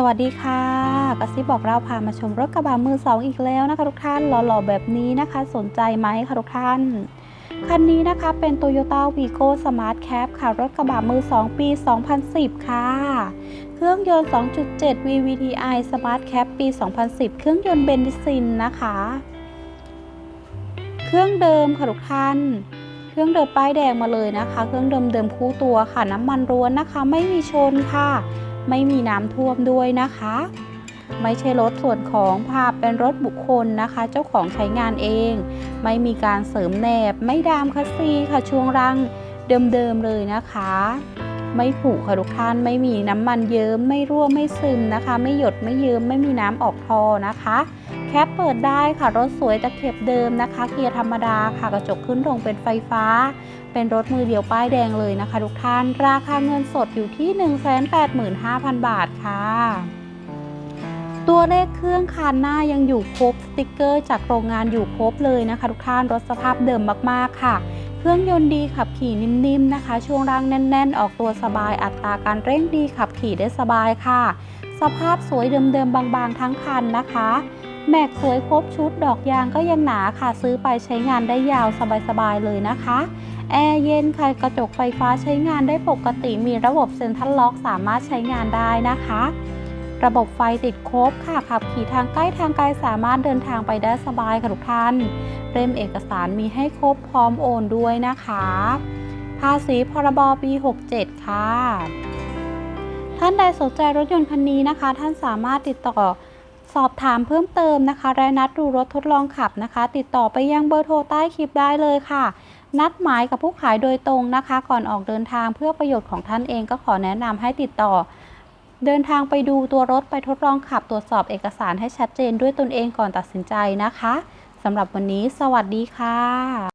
สวัสดีค่ะกระซิบบอกเราพามาชมรถกระบะมือสองอีกแล้วนะคะทุกท่านหล่อๆแบบนี้นะคะ สนใจไหมคะทุกท่าน คันนี้นะคะเป็น Toyota Vigo Smart Cab ค่ะ รถกระบะมือ2ปี 2010 ค่ะ เครื่องยนต์ 2.7 VVTi Smart Cab ปี 2010 เครื่องยนต์เบนซินนะคะ เครื่องเดิมค่ะทุกท่านเครื่องเดิมป้ายแดงมาเลยนะคะ เครื่องเดิมเดิมคู่ตัวค่ะ น้ำมันร้วนนะคะ ไม่มีชนค่ะ ไม่มีน้ำท่วมด้วยนะคะ ไม่ใช่รถส่วนของภาพเป็นรถบุคคลนะคะ เจ้าของใช้งานเอง ไม่มีการเสริมแนบ ไม่ดามคัสซีค่ะช่วงรังเดิมๆเลยนะคะ ไม่ผุค่ะทุกท่านไม่มีน้ำมันเยิ้มไม่รั่วไม่ซึมนะคะ ไม่หยดไม่เยิ้มไม่มีน้ำออกทอนะคะ แคปเปิดได้ค่ะรถสวยตะเข็บเดิมนะคะ เกียร์ธรรมดาค่ะกระจกขึ้นตรงเป็นไฟฟ้า เป็นรถมือเดียวป้ายแดงเลยนะคะ ทุกท่านราคาเงินสดอยู่ที่ 185,000 บาทค่ะตัวเลขเครื่องคันหน้ายังอยู่ครบสติกเกอร์จากโรงงานอยู่ครบเลยนะคะ ทุกท่านรถสภาพเดิมมากๆค่ะ เครื่องยนต์ดีขับขี่นิ่มๆนะคะ ช่วงล่างแน่น ๆ ออกตัวสบายอัตราการเร่งดีขับขี่ได้สบายค่ะ สภาพสวยเดิมๆบางๆ ทั้งคันนะคะ แม็กสวยครบชุดดอกยางก็ยังหนาค่ะ ซื้อไปใช้งานได้ยาวสบายๆเลยนะคะแอร์เย็นค่ะกระจกไฟฟ้าใช้งานได้ปกติมีระบบเซ็นทรัลล็อกสามารถใช้งานได้นะคะ ระบบไฟติดครบค่ะขับขี่ทางใกล้ทางไกลสามารถเดินทางไปได้สบายค่ะทุกท่านเล่มเอกสารมีให้ครบพร้อมโอนด้วยนะคะ ภาษีพรบปี 67 ค่ะ ท่านใดสนใจรถยนต์คันนี้นะคะ ท่านสามารถติดต่อสอบถามเพิ่มเติมนะคะและนัดดูรถทดลองขับนะคะ ติดต่อไปยังเบอร์โทรใต้คลิปได้เลยค่ะ นัดหมายกับผู้ขายโดยตรงนะคะ ก่อนออกเดินทางเพื่อประโยชน์ของท่านเองก็ขอแนะนำให้ติดต่อ เดินทางไปดูตัวรถไปทดลองขับตรวจสอบเอกสารให้ชัดเจนด้วยตนเองก่อนตัดสินใจนะคะสำหรับวันนี้ สวัสดีค่ะ